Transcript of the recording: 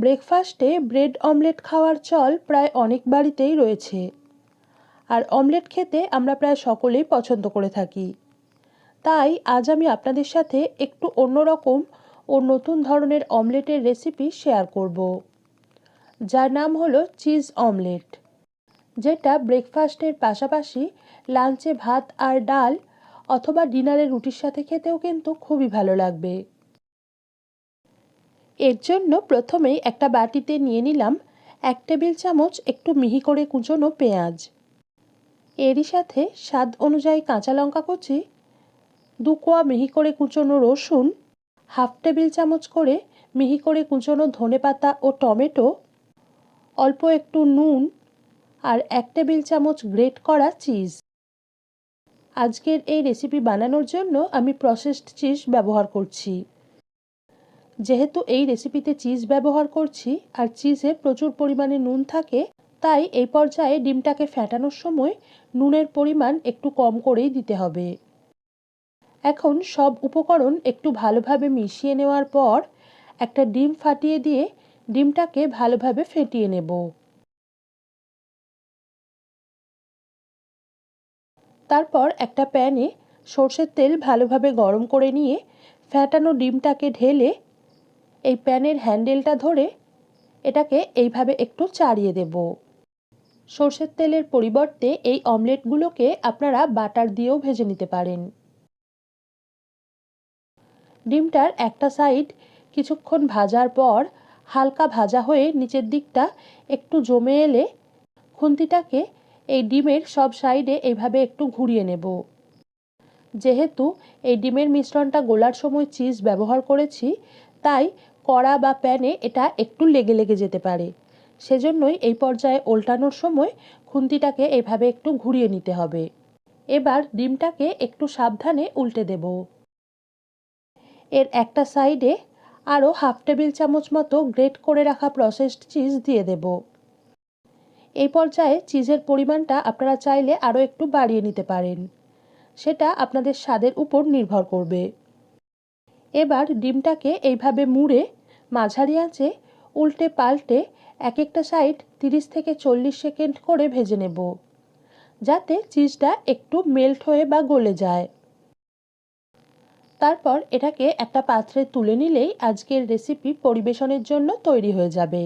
ব্রেকফাস্টে bread omelette খাওয়ার চল প্রায় অনেক বাড়িতেই রয়েছে। আর অমলেট খেতে আমরা প্রায় সকলেই পছন্দ করে থাকি। তাই আজ আমি আপনাদের সাথে একটু অন্যরকম ও নতুন ধরনের অমলেটের রেসিপি শেয়ার করব, যার নাম হলো চিজ অমলেট, যেটা ব্রেকফাস্টের পাশাপাশি লাঞ্চে ভাত আর ডাল অথবা ডিনারে রুটির সাথে খেতেও কিন্তু খুবই ভালো লাগবে। এর জন্য প্রথমেই একটা বাটিতে নিয়ে নিলাম এক টেবিল চামচ একটু মিহি করে কুচোনো পেঁয়াজ। এরই সাথে স্বাদ অনুযায়ী কাঁচা লঙ্কা কুচি, দু কোয়া মিহি করে কুচোনো রসুন, হাফ টেবিল চামচ করে মিহি করে কুচোনো ধনেপাতা ও টমেটো, অল্প একটু নুন আর এক টেবিল চামচ গ্রেট করা চিজ। আজকের এই রেসিপি বানানোর জন্য আমি প্রসেসড চিজ ব্যবহার করছি। যেহেতু এই রেসিপিতে চিজ ব্যবহার করছি আর চিজে প্রচুর পরিমাণে নুন থাকে, তাই এই পর্যায়ে ডিমটাকে ফ্যাটানোর সময় নুনের পরিমাণ একটু কম করেই দিতে হবে। এখন সব উপকরণ একটু ভালোভাবে মিশিয়ে নেওয়ার পর একটা ডিম ফাটিয়ে দিয়ে ডিমটাকে ভালোভাবে ফেটিয়ে নেব। তারপর একটা প্যানে সর্ষের তেল ভালোভাবে গরম করে নিয়ে ফ্যাটানো ডিমটাকে ঢেলে এই প্যানের হ্যান্ডেলটা ধরে এটাকে এইভাবে একটু চাড়িয়ে দেব। সর্ষের তেলের পরিবর্তে এই অমলেটগুলোকে আপনারা বাটার দিয়েও ভেজে নিতে পারেন। ডিমটার একটা সাইড কিছুক্ষণ ভাজার পর হালকা ভাজা হয়ে নিচের দিকটা একটু জমে এলে খুন্তিটাকে এই ডিমের সব সাইডে এইভাবে একটু ঘুরিয়ে নেব। যেহেতু এই ডিমের মিশ্রণটা গোলার সময় চিজ ব্যবহার করেছি, তাই কড়া বা প্যানে এটা একটু লেগে লেগে যেতে পারে। সেজন্যই এই পর্যায়ে ওল্টানোর সময় খুন্তিটাকে এভাবে একটু ঘুরিয়ে নিতে হবে। এবার ডিমটাকে একটু সাবধানে উল্টে দেব। এর একটা সাইডে আরও হাফ টেবিল চামচ মতো গ্রেট করে রাখা প্রসেসড চিজ দিয়ে দেব। এই পর্যায়ে চিজের পরিমাণটা আপনারা চাইলে আরও একটু বাড়িয়ে নিতে পারেন। সেটা আপনাদের স্বাদের উপর নির্ভর করবে। এবার ডিমটাকে এইভাবে মুড়ে মাঝারি আঁচে উল্টে পাল্টে এক একটা সাইড তিরিশ থেকে চল্লিশ সেকেন্ড করে ভেজে নেব, যাতে চিজটা একটু মেল্ট হয়ে বা গলে যায়। তারপর এটাকে একটা পাত্রে তুলে নিলেই আজকের রেসিপি পরিবেশনের জন্য তৈরি হয়ে যাবে।